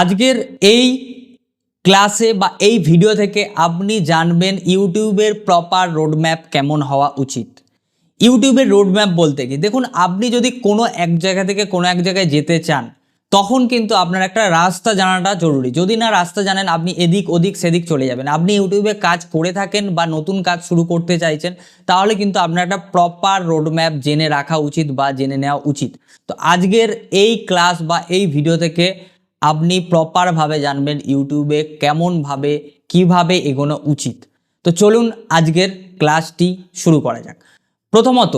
আজকের এই ক্লাসে বা এই ভিডিও থেকে আপনি জানবেন ইউটিউবের প্রপার রোডম্যাপ কেমন হওয়া উচিত। ইউটিউবের রোডম্যাপ বলতে কি? দেখুন, আপনি যদি কোনো এক জায়গা থেকে কোনো এক জায়গায় যেতে চান, তখন কিন্তু আপনার একটা রাস্তা জানাটা জরুরি। যদি না রাস্তা জানেন, আপনি এদিক, ওদিক, সেদিক চলে যাবেন। আপনি ইউটিউবে কাজ করে থাকেন বা নতুন কাজ শুরু করতে চাইছেন, তাহলে কিন্তু আপনার একটা প্রপার রোডম্যাপ জেনে রাখা উচিত বা জেনে নেওয়া উচিত। তো আজকের এই ক্লাস বা এই ভিডিও থেকে আপনি প্রপারভাবে জানবেন ইউটিউবে কেমনভাবে, কীভাবে এগোনো উচিত। তো চলুন আজকের ক্লাসটি শুরু করা যাক। প্রথমত,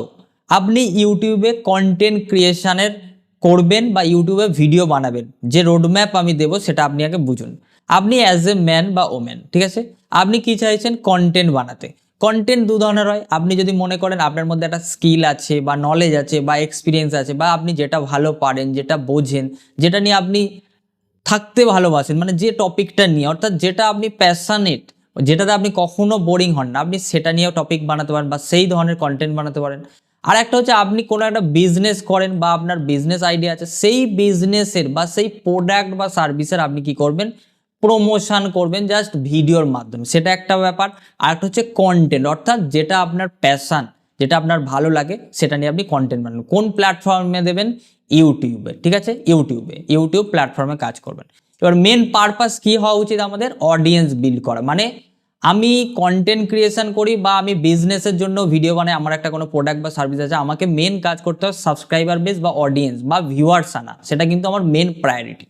আপনি ইউটিউবে কন্টেন্ট ক্রিয়েশনের করবেন বা ইউটিউবে ভিডিও বানাবেন। যে রোডম্যাপ আমি দেবো সেটা আপনি আগে বুঝুন। আপনি অ্যাজ এ ম্যান বা ওম্যান ঠিক আছে? আপনি কি চাইছেন? কন্টেন্ট বানাতে। কন্টেন্ট দু ধরনের হয়। আপনি যদি মনে করেন আপনার মধ্যে একটা স্কিল আছে বা নলেজ আছে বা এক্সপিরিয়েন্স আছে বা আপনি যেটা ভালো পারেন, যেটা বোঝেন, যেটা নিয়ে আপনি থাকতে ভালোবাসেন মানে যে টপিকটা নিয়ে, অর্থাৎ যেটা আপনি প্যাশানেট যেটাতে আপনি কখনো বোরিং হন না, আপনি সেটা নিয়েও টপিক বানাতে পারেন বা সেই ধরনের কন্টেন্ট বানাতে পারেন। আর একটা হচ্ছে আপনি কোনো একটা বিজনেস করেন বা আপনার বিজনেস আইডিয়া আছে, সেই বিজনেসের বা সেই প্রোডাক্ট বা সার্ভিসের আপনি কি করবেন? প্রমোশন করবেন জাস্ট ভিডিওর মাধ্যমে। সেটা একটা ব্যাপার। আর একটা হচ্ছে কন্টেন্ট অর্থাৎ যেটা আপনার প্যাশান যেটা আপনার ভালো লাগে, সেটা নিয়ে আপনি কন্টেন্ট বানান। কোন প্ল্যাটফর্মে দেবেন? ইউটিউবে, ঠিক আছে? ইউটিউবে, ইউটিউব প্ল্যাটফর্মে কাজ করবেন। এবার মেন পারপাস কি হওয়া উচিত আমাদের? অডিয়েন্স বিল্ড করা। মানে আমি কন্টেন্ট ক্রিয়েশন করি বা আমি বিজনেসের জন্য ভিডিও বানাই, আমার একটা কোনো প্রোডাক্ট বা সার্ভিস আছে, আমাকে মেন কাজ করতে হবে সাবস্ক্রাইবার বেস বা অডিয়েন্স বা ভিউয়ার্স আনা। সেটা কিন্তু আমার মেন প্রায়োরিটি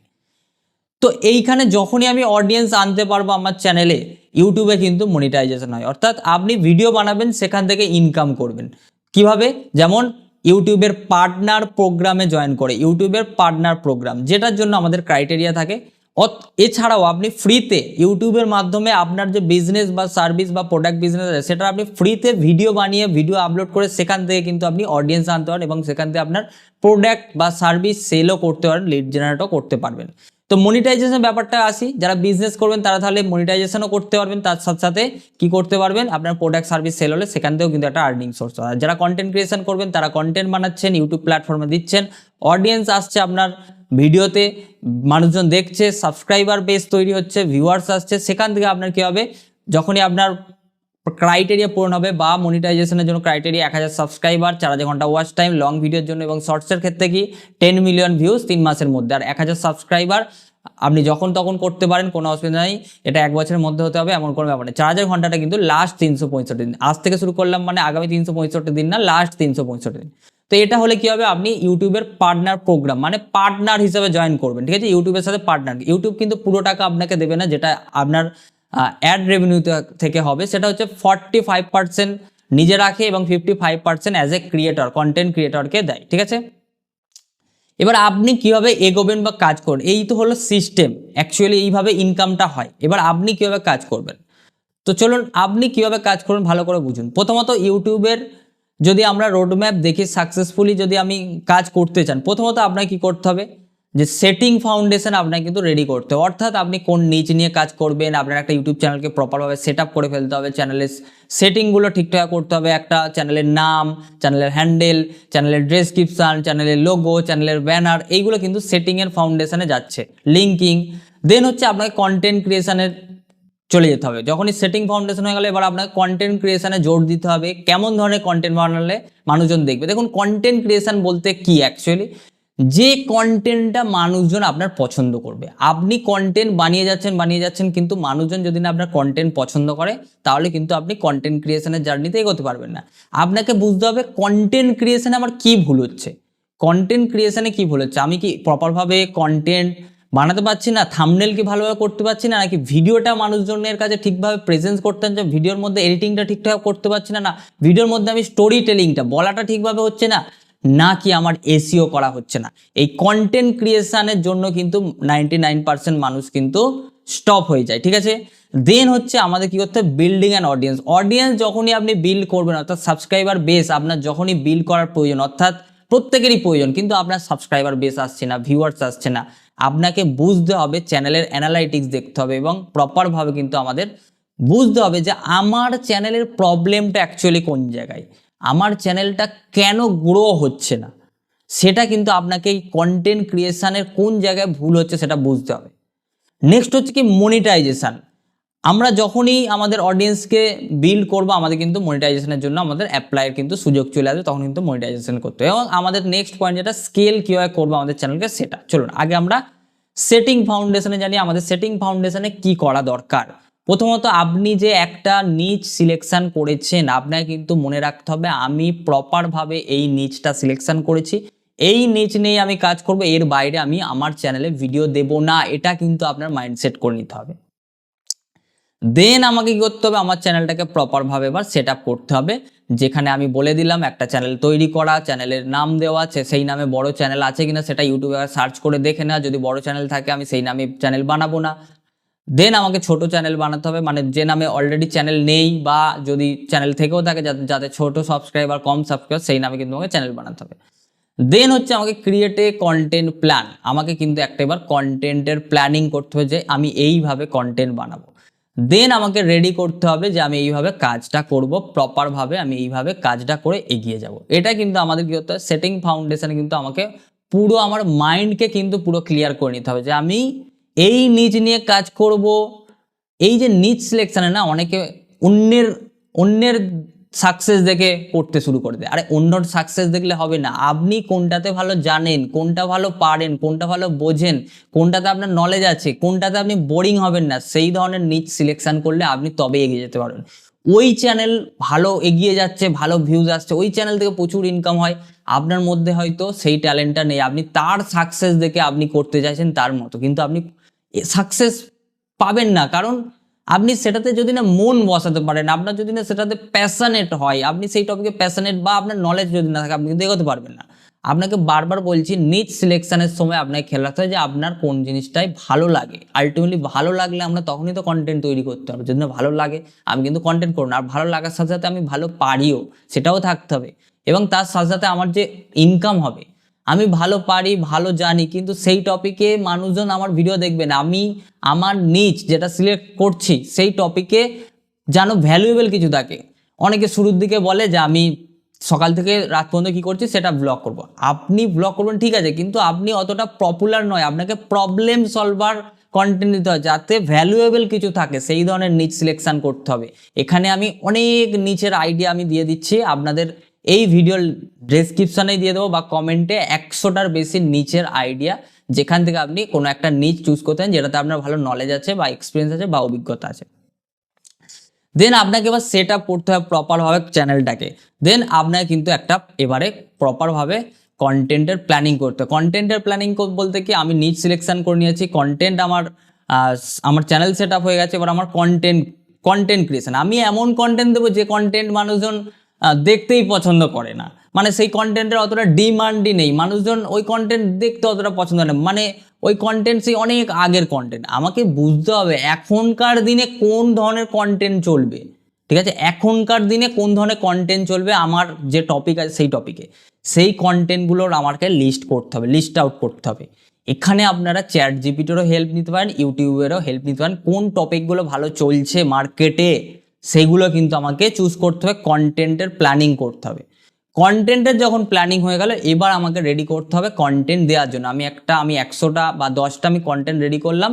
তো এইখানে যখনই আমি অডিয়েন্স আনতে পারব আমার চ্যানেলে ইউটিউবে কিন্তু মনিটাইজেশন হয়। অর্থাৎ আপনি ভিডিও বানাবেন, সেখান থেকে ইনকাম করবেন। কীভাবে? যেমন ইউটিউবের পার্টনার প্রোগ্রামে জয়েন করে। ইউটিউবের পার্টনার প্রোগ্রাম যেটার জন্য আমাদের ক্রাইটেরিয়া থাকে। এছাড়াও আপনি ফ্রিতে ইউটিউবের মাধ্যমে আপনার যে বিজনেস বা সার্ভিস বা প্রোডাক্ট বিজনেস আছে, সেটা আপনি ফ্রিতে ভিডিও বানিয়ে ভিডিও আপলোড করে সেখান থেকে কিন্তু আপনি অডিয়েন্স আনতে পারেন এবং সেখান থেকে আপনার প্রোডাক্ট বা সার্ভিস সেলও করতে পারেন লিড জেনারেটও করতে পারবেন। তো মনিটাইজেশন ব্যাপারটা আসি। যারা বিজনেস করবেন, তারা তাহলে মনিটাইজেশনও করতে পারবেন। তার সাথে সাথে কি করতে পারবেন? আপনার প্রোডাক্ট সার্ভিস সেল হলে সেখান থেকেও কিন্তু একটা আর্নিং সোর্স আর যারা কন্টেন্ট ক্রিয়েশন করবেন, তারা কন্টেন্ট বানাচ্ছেন ইউটিউব প্ল্যাটফর্মে দিচ্ছেন। অডিয়েন্স আসছে আপনার ভিডিওতে, মানুষজন দেখছে সাবস্ক্রাইবার বেস তৈরি হচ্ছে ভিউয়ার্স আসছে। সেখান থেকে আপনার কী হবে? যখনই আপনার ক্রাইটেরিয়া পূরণ হবে বা মনিটাইজেশনের জন্য ক্রাইটেরিয়া এক হাজার সাবস্ক্রাইবার চার হাজার ঘণ্টা ওয়াচ টাইম লং ভিডিওর জন্য এবং শর্টসের ক্ষেত্রে কি? টেন মিলিয়ন ভিউজ তিন মাসের মধ্যে। আর এক হাজার সাবস্ক্রাইবার আপনি যখন তখন করতে পারেন, কোনো অসুবিধা নেই। এটা এক বছরের মধ্যে হতে হবে, এমন কোনো ব্যাপার নেই। চার হাজার ঘন্টাটা কিন্তু লাস্ট তিনশো পঁয়ষট্টি দিন। আজ থেকে শুরু করলাম মানে আগামী তিনশো পঁয়ষট্টি দিন না লাস্ট তিনশো পঁয়ষট্টি দিন। তো এটা হলে কি হবে? আপনি ইউটিউবের পার্টনার প্রোগ্রাম মানে পার্টনার হিসেবে জয়েন করবেন, ঠিক আছে? ইউটিউবের সাথে পার্টনার ইউটিউব কিন্তু পুরো টাকা আপনাকে দেবে না, যেটা আপনার অ্যাড রেভিনিউ থেকে হবে, সেটা হচ্ছে ফর্টি ফাইভ পার্সেন্ট নিজে রাখে এবং fifty five percent as a creator content ক্রিয়েটরকে দেয়, ঠিক আছে? এবার আপনি কীভাবে এগোবেন বা কাজ করবেন? এই তো হলো সিস্টেম অ্যাকচুয়ালি এইভাবে ইনকামটা হয়। এবার আপনি কীভাবে কাজ করবেন? তো চলুন, আপনি কীভাবে কাজ করবেন ভালো করে বুঝুন। প্রথমত ইউটিউবের যদি আমরা রোডম্যাপ দেখি সাকসেসফুলি যদি আমি কাজ করতে চান, প্রথমত আপনাকে কি করতে হবে? যে সেটিং ফাউন্ডেশন আপনাকে কিন্তু রেডি করতে হবে। অর্থাৎ আপনি কোন নিচ নিয়ে কাজ করবেন, আপনার একটা ইউটিউব চ্যানেলকে প্রপারভাবে সেট করে ফেলতে হবে চ্যানেলের সেটিংগুলো ঠিকঠাক করতে হবে, একটা চ্যানেলের নাম চ্যানেলের হ্যান্ডেল চ্যানেলের ডেসক্রিপশান চ্যানেলের লোগো চ্যানেলের ব্যানার এইগুলো কিন্তু সেটিংয়ের ফাউন্ডেশনে যাচ্ছে। লিঙ্কিং দেন হচ্ছে আপনাকে কন্টেন্ট ক্রিয়েশনের চলে যেতে হবে। যখনই সেটিং ফাউন্ডেশন হয়ে গেলে, এবার আপনাকে কন্টেন্ট ক্রিয়েশনে জোর দিতে হবে। কেমন ধরনের কন্টেন্ট বানালে মানুষজন দেখবে? দেখুন কন্টেন্ট ক্রিয়েশন বলতে কি অ্যাকচুয়ালি যে কন্টেন্টটা মানুষজন আপনার পছন্দ করবে। আপনি কন্টেন্ট বানিয়ে যাচ্ছেন বানিয়ে যাচ্ছেন, কিন্তু মানুষজন যদি না আপনার কন্টেন্ট পছন্দ করে, তাহলে কিন্তু আপনি কন্টেন্ট ক্রিয়েশনের জার্নিতে এগোতে পারবেন না। আপনাকে বুঝতে হবে কন্টেন্ট ক্রিয়েশনে আমার কি ভুল হচ্ছে। কন্টেন্ট ক্রিয়েশনে কি ভুল হচ্ছে? আমি কি প্রপারভাবে কন্টেন্ট বানাতে পারছি না? থামনেল কি ভালোভাবে করতে পারছি না? নাকি ভিডিওটা মানুষজনের কাছে ঠিকভাবে প্রেজেন্স করতে হচ্ছে ভিডিওর মধ্যে এডিটিংটা ঠিকঠাক করতে পারছি না না। ভিডিওর মধ্যে আমি স্টোরি টেলিংটা বলাটা ঠিকভাবে হচ্ছে না। না কি আমার এসিও করা হচ্ছে না। এই কন্টেন্ট ক্রিয়েশনের জন্য কিন্তু নাইনটি মানুষ কিন্তু স্টপ হয়ে যায়, ঠিক আছে? দেন হচ্ছে আমাদের কি করতে হবে? বিল্ডিং অ্যান্ড অডিয়েন্স অডিয়েন্স যখনই আপনি বিল্ড করবেন, অর্থাৎ সাবস্ক্রাইবার বেস আপনার যখনই বিল্ড করার প্রয়োজন, অর্থাৎ প্রত্যেকেরই প্রয়োজন, কিন্তু আপনার সাবস্ক্রাইবার বেস আসছে না ভিউয়ার্স আসছে না, আপনাকে বুঝতে হবে চ্যানেলের অ্যানালাইটিক্স দেখতে হবে এবং প্রপারভাবে কিন্তু আমাদের বুঝতে হবে যে আমার চ্যানেলের প্রবলেমটা অ্যাকচুয়ালি কোন জায়গায়। আমার চ্যানেলটা কেন গ্রো হচ্ছে না? সেটা কিন্তু আপনাকে এই কন্টেন্ট ক্রিয়েশানের কোন জায়গায় ভুল হচ্ছে সেটা বুঝতে হবে। নেক্সট হচ্ছে কি মনিটাইজেশান আমরা যখনই আমাদের অডিয়েন্সকে বিল্ড করব, আমাদের কিন্তু মনিটাইজেশনের জন্য আমাদের অ্যাপ্লাইয়ের কিন্তু সুযোগ চলে আসবে, তখন কিন্তু মনিটাইজেশন করতে হবে। এবং আমাদের নেক্সট পয়েন্ট যেটা স্কেল কীভাবে করব আমাদের চ্যানেলকে সেটা। চলুন, আগে আমরা সেটিং ফাউন্ডেশনে জানি, আমাদের সেটিং ফাউন্ডেশনে কি করা দরকার? প্রথমত আপনি যে একটা নিচ সিলেকশান করেছেন, আপনাকে কিন্তু মনে রাখতে হবে আমি প্রপারভাবে এই নিচটা সিলেকশান করেছি। এই নিচ নিয়ে আমি কাজ করব, এর বাইরে আমি আমার চ্যানেলে ভিডিও দেব না, এটা কিন্তু আপনার মাইন্ডসেট করে নিতে হবে। দেন আমাকে কি করতে হবে? আমার চ্যানেলটাকে প্রপারভাবে এবার সেট করতে হবে। যেখানে আমি বলে দিলাম, একটা চ্যানেল তৈরি করা চ্যানেলের নাম দেওয়া আছে সেই নামে বড় চ্যানেল আছে কিনা সেটা ইউটিউবে সার্চ করে দেখে না যদি বড় চ্যানেল থাকে, আমি সেই নামে চ্যানেল বানাবো না। দেন আমাকে ছোট চ্যানেল বানাতে হবে মানে যে নামে অলরেডি চ্যানেল নেই বা যদি চ্যানেল থেকেও থাকে, যাতে যাতে ছোট সাবস্ক্রাইবার কম সাবস্ক্রাইবার সেই নামে কিন্তু আমাকে চ্যানেল বানাতে হবে। দেন হচ্ছে আমাকে ক্রিয়েট কন্টেন্ট প্ল্যান আমাকে কিন্তু একটা এবার কন্টেন্টের প্ল্যানিং করতে হবে যে আমি এইভাবে কন্টেন্ট বানাবো। দেন আমাকে রেডি করতে হবে যে আমি এইভাবে কাজটা করব প্রপারভাবে আমি এইভাবে কাজটা করে এগিয়ে যাব। এটা কিন্তু আমাদের কি করতে হবে সেটিং ফাউন্ডেশনে কিন্তু আমাকে পুরো আমার মাইন্ডকে কিন্তু পুরো ক্লিয়ার করে নিতে হবে যে আমি এই নিচ নিয়ে কাজ করব। এই যে নিচ সিলেকশনে না অনেকে অন্যের অন্যের সাকসেস দেখে করতে শুরু করে দেয়। আরে অন্যর সাকসেস দেখলে হবে না। আপনি কোনটাতে ভালো জানেন, কোনটা ভালো পারেন, কোনটা ভালো বোঝেন, কোনটাতে আপনার নলেজ আছে, কোনটাতে আপনি বোরিং হবেন না, সেই ধরনের নিচ সিলেকশান করলে আপনি তবে এগিয়ে যেতে পারবেন। ওই চ্যানেল ভালো এগিয়ে যাচ্ছে, ভালো ভিউজ আসছে, ওই চ্যানেল থেকে প্রচুর ইনকাম হয়। আপনার মধ্যে হয়তো সেই ট্যালেন্টটা নেই। আপনি তার সাকসেস দেখে আপনি করতে চাইছেন তার মতো। কিন্তু আপনি সাকসেস পাবেন না। কারণ আপনি সেটাতে যদি না মন বসাতে পারেন, আপনার যদি না সেটাতে প্যাশানেট হয়, আপনি সেই টপিকে প্যাশানেট বা আপনার নলেজ যদি না থাকে, আপনি কিন্তু পারবেন না। আপনাকে বারবার বলছি নিচ সিলেকশনের সময় আপনাকে খেয়াল রাখতে হয় যে আপনার কোন জিনিসটাই ভালো লাগে। আলটিমেটলি ভালো লাগলে আমরা তখনই তো কন্টেন্ট তৈরি করতে হবে যদি না ভালো লাগে, আমি কিন্তু কন্টেন্ট করব না। আর ভালো লাগার সাথে সাথে আমি ভালো পারিও, সেটাও থাকতে হবে। এবং তার সাথে সাথে আমার যে ইনকাম হবে আমি ভালো পারি, ভালো জানি, কিন্তু সেই টপিকে মানুষজন আমার ভিডিও দেখবে না। আমি আমার নিচ যেটা সিলেক্ট করছি, সেই টপিকে যেন ভ্যালুয়েবল কিছু থাকে। অনেকে শুরুর দিকে বলে যে, আমি সকাল থেকে রাত পর্যন্ত কী করছি, সেটা ব্লগ করব। আপনি ব্লগ করবেন, ঠিক আছে, কিন্তু আপনি অতটা পপুলার নয়। আপনাকে প্রবলেম সলভার কন্টেন্ট দিতে হয়, যাতে ভ্যালুয়েবল কিছু থাকে, সেই ধরনের নিচ সিলেকশান করতে হবে। এখানে আমি অনেক নিচের আইডিয়া আমি দিয়ে দিচ্ছি, আপনাদের এই ভিডিওর ডেসক্রিপশনে দিয়ে দেবো বা কমেন্টে একশোটার বেশি নিচের আইডিয়া যেখান থেকে আপনি কোনো একটা নিচ চুজ করতেন যেটাতে আপনার ভালো নলেজ আছে বা এক্সপিরিয়েন্স আছে বা অভিজ্ঞতা আছে। দেন আপনাকে এবার সেট আপ করতে হবে প্রপারভাবে চ্যানেলটাকে দেন আপনাকে কিন্তু একটা এবারে প্রপারভাবে কন্টেন্টের প্ল্যানিং করতে কন্টেন্টের প্ল্যানিং বলতে কি, আমি নিচ সিলেকশন করে নিয়েছি কন্টেন্ট আমার আমার চ্যানেল সেট আপ হয়ে গেছে, এবার আমার কন্টেন্ট কন্টেন্ট ক্রিয়েশন আমি এমন কন্টেন্ট দেবো যে কন্টেন্ট মানুষজন দেখতেই পছন্দ করে না। মানে সেই কন্টেন্টের অতটা ডিমান্ডই নেই। মানুষজন ওই কন্টেন্ট দেখতে অতটা পছন্দ করে মানে ওই কন্টেন্ট সেই অনেক আগের কন্টেন্ট আমাকে বুঝতে হবে এখনকার দিনে কোন ধরনের কন্টেন্ট চলবে। ঠিক আছে? এখনকার দিনে কোন ধরনের কন্টেন্ট চলবে আমার যে টপিক আছে সেই টপিকে সেই কন্টেন্টগুলোর আমাকে লিস্ট করতে হবে লিস্ট আউট করতে হবে। এখানে আপনারা চ্যাট জিপিটিরও হেল্প নিতে পারেন ইউটিউবেরও হেল্প নিতে পারেন। কোন টপিকগুলো ভালো চলছে মার্কেটে সেগুলো কিন্তু আমাকে চুজ করতে হবে কন্টেন্টের প্ল্যানিং করতে হবে। কন্টেন্টের যখন প্ল্যানিং হয়ে গেল, এবার আমাকে রেডি করতে হবে কন্টেন্ট দেওয়ার জন্য। আমি একটা, আমি একশোটা বা দশটা আমি কন্টেন্ট রেডি করলাম।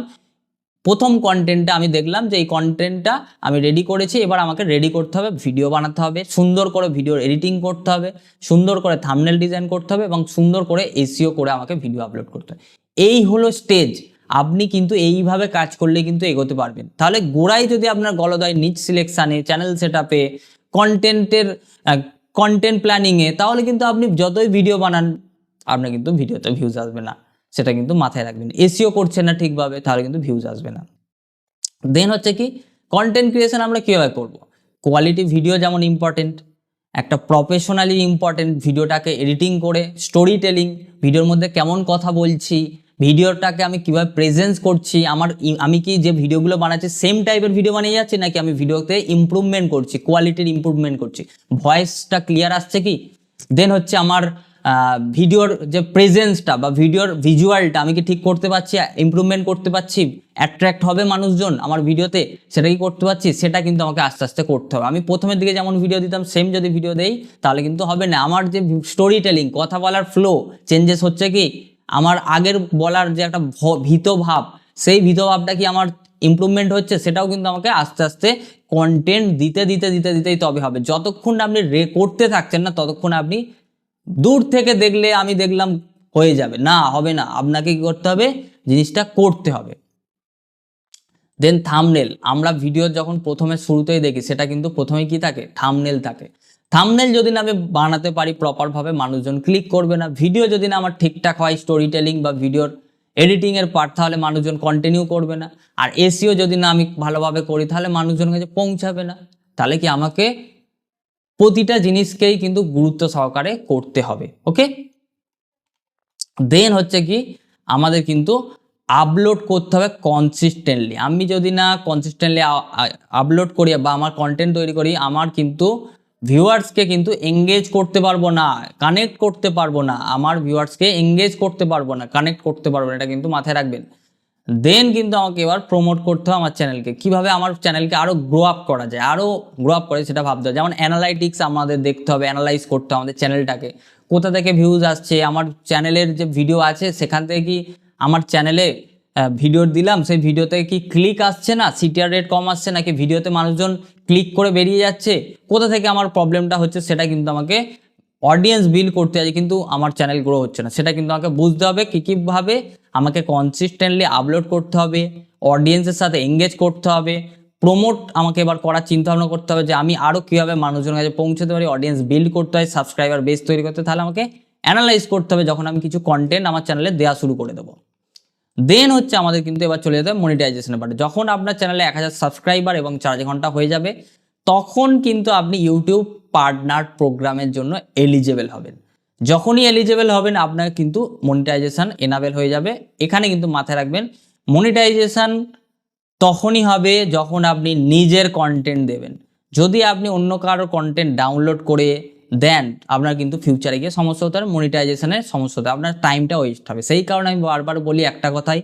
প্রথম কন্টেন্টটা আমি দেখলাম যে এই কন্টেন্টটা আমি রেডি করেছি, এবার আমাকে রেডি করতে হবে ভিডিও বানাতে হবে, সুন্দর করে ভিডিও এডিটিং করতে হবে, সুন্দর করে থামনেল ডিজাইন করতে হবে এবং সুন্দর করে এসিও করে আমাকে ভিডিও আপলোড করতে হবে। এই হলো স্টেজ আপনি কিন্তু এইভাবে কাজ করলে কিন্তু এগোতে পারবেন। তাহলে গোড়ায় যদি আপনার গলদয় নিচ সিলেকশানে চ্যানেল সেট আপে কন্টেন্টের কন্টেন্ট প্ল্যানিংয়ে তাহলে কিন্তু আপনি যতই ভিডিও বানান, আপনার কিন্তু ভিডিওতে ভিউজ আসবে না। সেটা কিন্তু মাথায় রাখবেন। এসিও করছে না ঠিকভাবে, তাহলে কিন্তু ভিউজ আসবে না। দেন হচ্ছে কি কন্টেন্ট ক্রিয়েশন আমরা কীভাবে করব? কোয়ালিটি ভিডিও যেমন ইম্পর্টেন্ট একটা প্রফেশনালি ইম্পর্টেন্ট ভিডিওটাকে এডিটিং করে স্টোরি টেলিং ভিডিওর মধ্যে কেমন কথা বলছি ভিডিওটাকে আমি কীভাবে প্রেজেন্স করছি, আমার আমি কি যে ভিডিওগুলো বানাচ্ছি সেম টাইপের ভিডিও বানিয়ে যাচ্ছি, নাকি আমি ভিডিওতে ইমপ্রুভমেন্ট করছি কোয়ালিটির ইমপ্রুভমেন্ট করছি? ভয়েসটা ক্লিয়ার আসছে কি? দেন হচ্ছে আমার ভিডিওর যে প্রেজেন্সটা বা ভিডিওর ভিজুয়ালটা আমি কি ঠিক করতে পারছি ইমপ্রুভমেন্ট করতে পারছি অ্যাট্রাক্ট হবে মানুষজন আমার ভিডিওতে সেটা কি করতে পারছি? সেটা কিন্তু আমাকে আস্তে আস্তে করতে হবে। আমি প্রথমের দিকে যেমন ভিডিও দিতাম সেম যদি ভিডিও দেই, তাহলে কিন্তু হবে না। আমার যে স্টোরি টেলিং কথা বলার ফ্লো চেঞ্জেস হচ্ছে কি? আমার আগের বলার যে একটা ভীত ভাব, সেই ভীতভাবটা কি আমার ইমপ্রুভমেন্ট হচ্ছে? সেটাও কিন্তু আমাকে আস্তে আস্তে কন্টেন্ট দিতে দিতে দিতে, দিতেই তবে হবে। যতক্ষণ আপনি রে, করতে থাকছেন না, ততক্ষণ আপনি দূর থেকে দেখলে আমি দেখলাম হয়ে যাবে। না, হবে না। আপনাকে কি করতে হবে? জিনিসটা করতে হবে। দেন থামনেল আমরা ভিডিও যখন প্রথমে শুরুতেই দেখি, সেটা কিন্তু প্রথমে কি থাকে? থামনেল থাকে। থামনেল যদি না আমি বানাতে পারি প্রপারভাবে মানুষজন ক্লিক করবে না। ভিডিও যদি না আমার ঠিকঠাক হয় স্টোরি টেলিং বা ভিডিওর এডিটিংয়ের পার্ট তাহলে মানুষজন কন্টিনিউ করবে না। আর এসিও যদি না আমি ভালোভাবে করি, তাহলে মানুষজন কাছে পৌঁছাবে না। তাহলে কি আমাকে প্রতিটা জিনিসকেই কিন্তু গুরুত্ব সহকারে করতে হবে ওকে দেন হচ্ছে কি, আমাদের কিন্তু আপলোড করতে হবে কনসিস্টেন্টলি আমি যদি না কনসিস্টেন্টলি আপলোড করি বা আমার কন্টেন্ট তৈরি করি, আমার কিন্তু ভিউয়ার্সকে কিন্তু এঙ্গেজ করতে পারব না কানেক্ট করতে পারব না, আমার ভিউয়ার্সকে এঙ্গেজ করতে পারব না কানেক্ট করতে পারব না, এটা কিন্তু মাথায় রাখবেন। দেন কিন্তু আমাকে এবার প্রমোট করতে হবে আমার চ্যানেলকে কীভাবে আমার চ্যানেলকে আরও গ্রো আপ করা যায় আরও গ্রো আপ করে সেটা ভাবতে হবে যেমন অ্যানালাইটিক্স আমাদের দেখতে হবে অ্যানালাইজ করতে হবে আমাদের চ্যানেলটাকে কোথা থেকে ভিউজ আসছে, আমার চ্যানেলের যে ভিডিও আছে, সেখান থেকে কি আমার চ্যানেলে ভিডিও দিলাম, সেই ভিডিওতে কি ক্লিক আসছে না? সিটিআর রেট কম আসছে নাকি? ভিডিওতে মানুষজন ক্লিক করে বেরিয়ে যাচ্ছে? কোথা থেকে আমার প্রবলেমটা হচ্ছে সেটা কিন্তু আমাকে অডিয়েন্স বিল্ড করতে আছে, কিন্তু আমার চ্যানেল গ্রো হচ্ছে না। সেটা কিন্তু আমাকে বুঝতে হবে কী কীভাবে আমাকে কনসিস্টেন্টলি আপলোড করতে হবে অডিয়েন্সের সাথে এঙ্গেজ করতে হবে প্রমোট আমাকে এবার করার চিন্তা ভাবনা করতে হবে যে আমি আরও কীভাবে মানুষজনের কাছে পৌঁছতে পারি অডিয়েন্স বিল্ড করতে হয় সাবস্ক্রাইবার বেস তৈরি করতে তাহলে আমাকে অ্যানালাইজ করতে হবে যখন আমি কিছু কন্টেন্ট আমার চ্যানেলে দেওয়া শুরু করে দেবো। দেন হচ্ছে আমাদের কিন্তু এবার চলে যেতে হবে মনিটাইজেশনের পার্টে যখন আপনার চ্যানেলে এক হাজার সাবস্ক্রাইবার এবং চার ঘণ্টা হয়ে যাবে, তখন কিন্তু আপনি ইউটিউব পার্টনার প্রোগ্রামের জন্য এলিজেবল হবেন। যখনই এলিজেবল হবেন, আপনার কিন্তু মনিটাইজেশন এনাবেল হয়ে যাবে। এখানে কিন্তু মাথায় রাখবেন মনিটাইজেশন তখনই হবে যখন আপনি নিজের কন্টেন্ট দেবেন। যদি আপনি অন্য কারও কন্টেন্ট ডাউনলোড করে দেন আপনার কিন্তু ফিউচারে গিয়ে সমস্যা হতে পারে মনিটাইজেশনের সমস্যা হতে আপনার টাইমটা ওয়েস্ট হবে। সেই কারণে আমি বারবার বলি একটা কথাই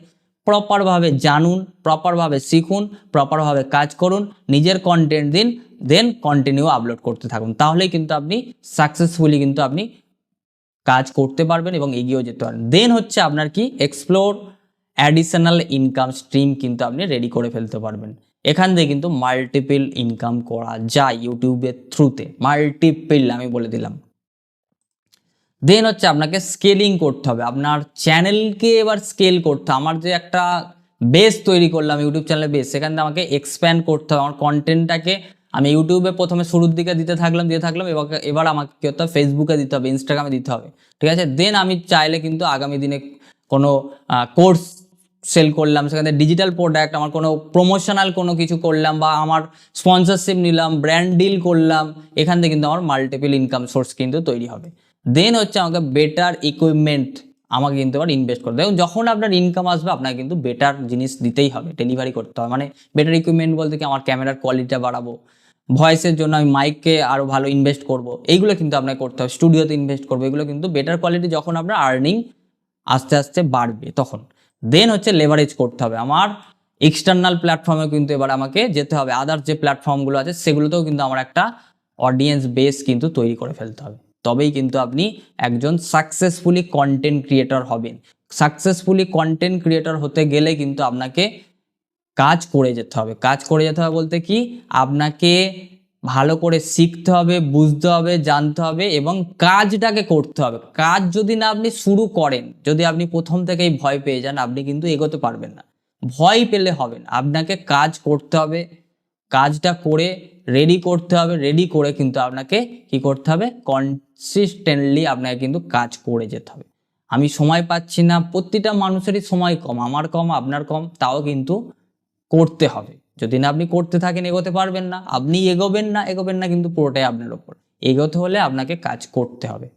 প্রপারভাবে জানুন প্রপারভাবে শিখুন প্রপারভাবে কাজ করুন, নিজের কন্টেন্ট দিন দেন কন্টিনিউ আপলোড করতে থাকুন। তাহলেই কিন্তু আপনি সাকসেসফুলি কিন্তু আপনি কাজ করতে পারবেন এবং এগিয়েও যেতে পারবেন। দেন হচ্ছে আপনার কি এক্সপ্লোর অ্যাডিশনাল ইনকাম স্ট্রিম কিন্তু আপনি রেডি করে ফেলতে পারবেন। এখান থেকে কিন্তু মাল্টিপল ইনকাম করা যায় ইউটিউবের থ্রুতে মাল্টিপল আমি বলে দিলাম। দেন হচ্ছে আপনাকে স্কেলিং করতে হবে। আপনার চ্যানেলকে এবার স্কেল করতে আমার যে একটা বেস তৈরি করলাম ইউটিউব চ্যানেলের বেস সেখান থেকে আমাকে এক্সপ্যান্ড করতে হবে। আমার কন্টেন্টটাকে আমি ইউটিউবে প্রথমে শুরুর দিকে দিতে থাকলাম, দিয়ে থাকলাম, এবার এবার আমাকে কী করতে হবে? ফেসবুকে দিতে হবে ইনস্টাগ্রামে দিতে হবে। ঠিক আছে? দেন আমি চাইলে কিন্তু আগামী দিনে কোনো কোর্স সেল করলাম, সেখানে ডিজিটাল প্রোডাক্ট আমার কোনো প্রমোশনাল কোনো কিছু করলাম বা আমার স্পন্সরশিপ নিলাম ব্র্যান্ড ডিল করলাম, এখান থেকে কিন্তু আমার মাল্টিপল ইনকাম সোর্স কিন্তু তৈরি হবে। দেন হচ্ছে আমাকে বেটার ইকুইপমেন্ট আমাকে কিন্তু আবার ইনভেস্ট করতে হবে। এবং যখন আপনার ইনকাম আসবে, আপনাকে কিন্তু বেটার জিনিস দিতেই হবে ডেলিভারি করতে হবে। মানে বেটার ইকুইপমেন্ট বলতে কি, আমার ক্যামেরার কোয়ালিটিটা বাড়াবো ভয়েসের জন্য আমি মাইককে আরও ভালো ইনভেস্ট করব, এইগুলো কিন্তু আপনাকে করতে হবে। স্টুডিওতে ইনভেস্ট করব, এগুলো কিন্তু বেটার কোয়ালিটি যখন আপনার আর্নিং আস্তে আস্তে বাড়বে তখন। দেন হচ্ছে লেভারেজ করতে হবে। আমার এক্সটার্নাল প্ল্যাটফর্মে কিন্তু এবার আমাকে যেতে হবে। আদার যে প্ল্যাটফর্মগুলো আছে, সেগুলোতেও কিন্তু আমার একটা অডিয়েন্স বেস কিন্তু তৈরি করে ফেলতে হবে। তবেই কিন্তু আপনি একজন সাকসেসফুলি কন্টেন্ট ক্রিয়েটর হবেন। সাকসেসফুলি কন্টেন্ট ক্রিয়েটর হতে গেলে কিন্তু আপনাকে কাজ করে যেতে হবে। কাজ করে যেতে হবে বলতে কি? আপনাকে ভালো করে শিখতে হবে, বুঝতে হবে, জানতে হবে এবং কাজটাকে করতে হবে। কাজ যদি না আপনি শুরু করেন, যদি আপনি প্রথম থেকেই ভয় পেয়ে যান, আপনি কিন্তু এগোতে পারবেন না। ভয় পেলে হবে না। আপনাকে কাজ করতে হবে, কাজটা করে রেডি করতে হবে রেডি করে কিন্তু আপনাকে কি করতে হবে? কনসিস্টেন্টলি আপনাকে কিন্তু কাজ করে যেতে হবে। আমি সময় পাচ্ছি না, প্রতিটা মানুষেরই সময় কম, আমার কম, আপনার কম, তাও কিন্তু করতে হবে। যদি না আপনি করতে থাকেন, এগোতে পারবেন না। আপনি এগোবেন না এগোবেন না কিন্তু পুরোটাই আপনার ওপর। এগোতে হলে আপনাকে কাজ করতে হবে।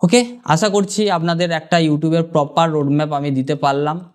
ওকে আশা করছি আপনাদের একটা ইউটিউবের প্রপার রোডম্যাপ আমি দিতে পারলাম।